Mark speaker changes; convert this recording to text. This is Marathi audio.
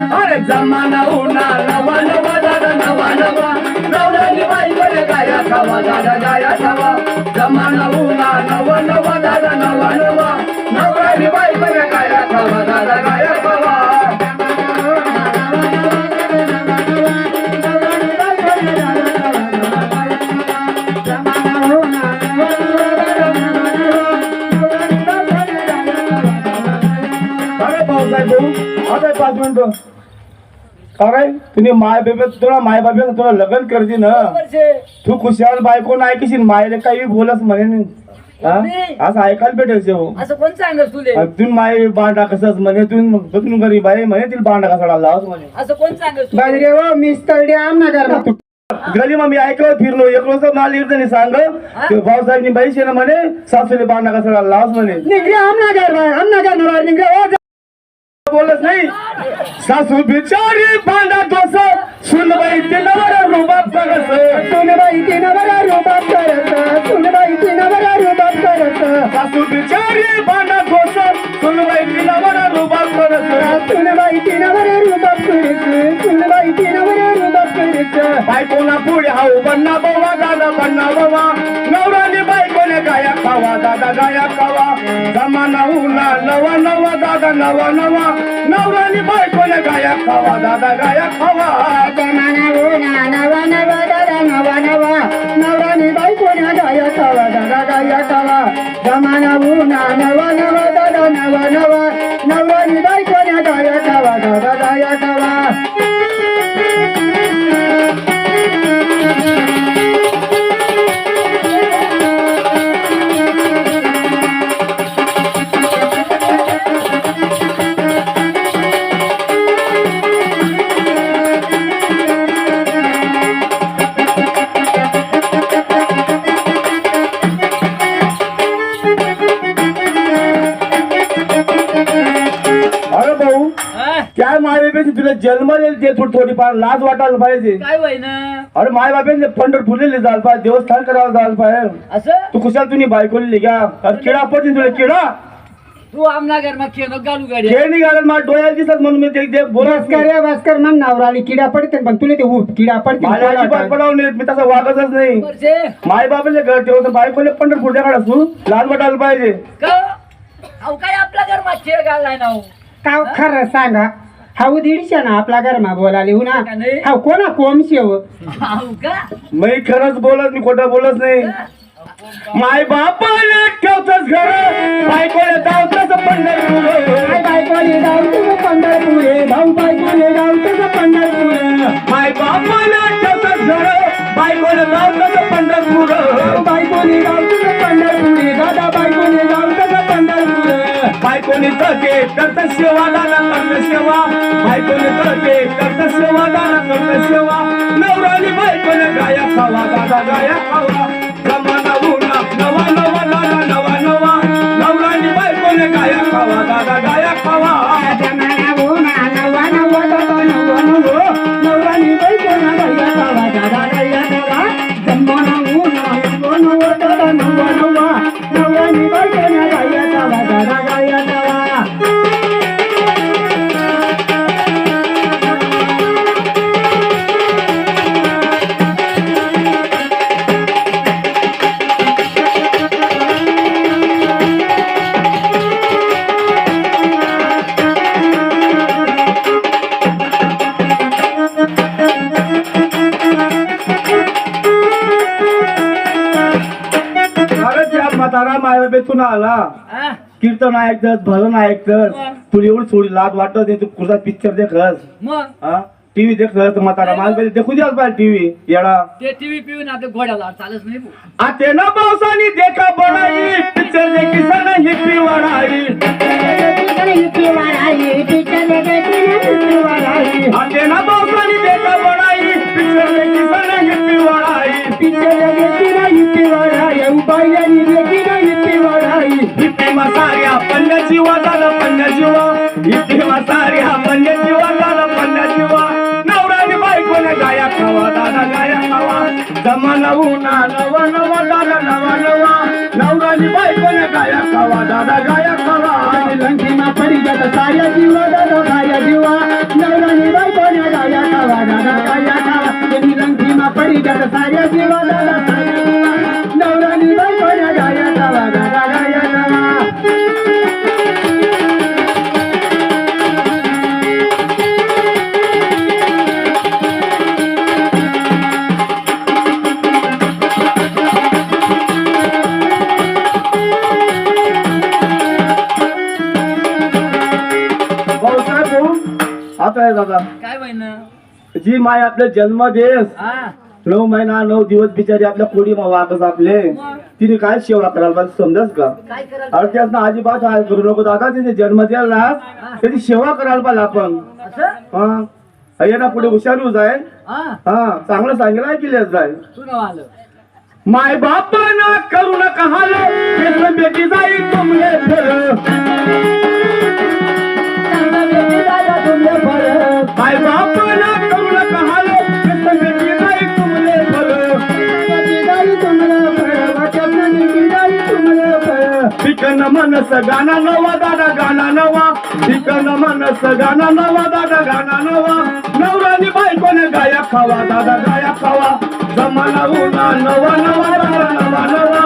Speaker 1: अरे जमाना उन्हा नवा नवा दादा नवा नवा. नवऱ्याची बाईकडे गाया खावा दादा गाया खावा जमाना उन्हा नवा नवा दादा नवा.
Speaker 2: आता पाच मिनिटं. अरे तुम्ही माय बेबे तुला माय बाबे तुला लग्न करते ना. तू खुशाल बायको नाही कशी मायले काही बोलस म्हणे. हा? असं ऐकायला भेटेल हो
Speaker 3: असं कोण सांगत तुले?
Speaker 2: तुम्ही माय बांडा कसंच म्हणे तुम्ही गरीब आहे म्हणे तिला बांडा कसा म्हणे.
Speaker 3: असं कोण सांगत
Speaker 4: बाजरे हो
Speaker 2: गली मग मी ऐकलं फिरलो. एक रोज मला इकडे सांग. ते भाऊसाहेबनी बाईशे ना म्हणे सासूले बांडा कसा लावस म्हणे.
Speaker 4: निघले आमनगर आमनगर नगर निघले.
Speaker 2: बोलत नाही. सासू बिचारी भांडा तोस सुनबाई ते नवरा रुबाब करस
Speaker 4: सुनबाई तीन बरा रुबाब करत. सुनबाई तीन बरा रुबाब करत.
Speaker 2: सासू बिचारी भांडा तोस सुनबाई ते नवरा रुबाब करस
Speaker 4: सुनबाई तीन बरा रुबाब करत. सुनबाई तीन बरा रुबाब करत.
Speaker 2: बायकोना पुढे हाऊ बन्ना बाबा दादा बन्ना बाबा गाया खावा जमाना उन्हा नवा नवा दादा नवा नवा. नवराने बायकोने गाया खावा दादा गाया खावा.
Speaker 4: जमाना उन्हा नवा नवा दादा नवा नवा. नवरानी बाई कोण्या गाया खावा दादा गाया खावा. जमाना उन्हा नवा नवा दादा नवा नवा. नवरानी बाई
Speaker 2: काय माय बाबाची तुला जन्म ते थोडी थोडीफार लाज वाटायला पाहिजे.
Speaker 3: काय होय ना
Speaker 2: अरे माय बाबांनी पंढरपूरले जायला पाहिजे देवस्थान करायला जायला पाहिजे.
Speaker 3: असं?
Speaker 2: तू कुशाल तुम्ही बायकोली घ्या अरे किडा पडतील तुला किडा.
Speaker 3: तू आमनागर मग गाडी.
Speaker 2: खेळ निघाला मला डोळ्याला दिसत म्हणून मी ते ते बोलत
Speaker 4: भास्कर रे भास्कर मन नवराली किडा पडते पण तुला ते उठ किडा
Speaker 2: माझ्या अजिबात
Speaker 4: पडते
Speaker 2: मी तसं वागतच नाही.
Speaker 3: वर्षे
Speaker 2: माय बाबाले घर ठेवतो बायकोले पंढरपूरच्या काढा तू लाज वाटायला पाहिजे.
Speaker 3: का? अहो काय आपला घर मागचे घाललाय ना हो.
Speaker 4: का खरं सांगा. हाऊ दीडशे ना आपला घरमा बोलाली हो ना.
Speaker 3: नाही?
Speaker 4: हा कोणा कोमशे हो
Speaker 3: का?
Speaker 2: मी खरंच बोलत मी खोटं बोलत नाही. माय बापाला ठेवतच घर. बायकोले धावतच पंढरपूर.
Speaker 4: काय बायकोले जाऊ तुझं पंढरपूर. भाऊ बायकोले जाऊ तुझं पंढरपूर.
Speaker 2: माय बापाला बायकोने कळते करत सेवा दादा करत सेवा बायकोने कळते करत सेवा दादा करत सेवा नवराली बायकोने गाया खावा दादा गाया खावा. जमाना उन्हा नवा नवा म्हातारा मायबाबेतून आला.
Speaker 3: हा?
Speaker 2: कीर्तन ऐकत भजन ऐकत. तुला एवढी थोडी लाज वाटत नाही तू कुठचा पिक्चर देखस
Speaker 3: मग?
Speaker 2: हा? टीव्ही देखत म्हातारा. मायबाबे देखू द्याल पाहिजे टीव्ही येडा.
Speaker 3: ते टीव्ही पिऊन आता घोड्याला चालत नाही भाऊ.
Speaker 2: आते ना पावसाने देखा बनाई. पिक्चर देखी वाढाई. आते ना साऱ्या पन्या जीवा झाला पन्या जीवा इतिवा साऱ्या पन्या जीवा झाला पन्या जीवा नवराने बायकोने गाया खावा दादा गाया खावा. जमाना उना नवा नवा दादा नवा नवा. नवराने बायकोने गाया खावा दादा गाया खावा.
Speaker 4: लंकीमा पडी जाता साऱ्या जीवा दादा साऱ्या जीवा. नवराने बायकोने गाया खावा दादा गाया खावा.
Speaker 2: लंकीमा पडी जाता साऱ्या जीवा दादा आता आहे दादा.
Speaker 3: काय महिना
Speaker 2: जी माय आपले जन्म देस
Speaker 3: हा.
Speaker 2: नऊ महिना नऊ दिवस बिचारी आपल्या कोडी वागत आपले. तिने काय सेवा करायला पाहिजे समजस का?
Speaker 3: काय करायला
Speaker 2: अरे त्यात ना अजिबात हाल करू नको दादा तिने जन्म द्यायला ना त्याची सेवा करायला पाहिजे आपण.
Speaker 3: असं?
Speaker 2: हा. ना पुढे हुशार होऊ जाय
Speaker 3: हा.
Speaker 2: हा चांगलं सांगेल ऐकले जाय
Speaker 3: तू नाव आलं.
Speaker 2: माय बाप ना करू नका हाल बेटी जाई ठिकाण मनस गाणा नवा दादा गाणा नवा. ठिकाण मनस गाणा नवा दादा गाणा नवा. नवरानी बायकोने गाया खावा दादा गाया खावा. जमाना उन्हा नवा नवा दादा नवा नवा.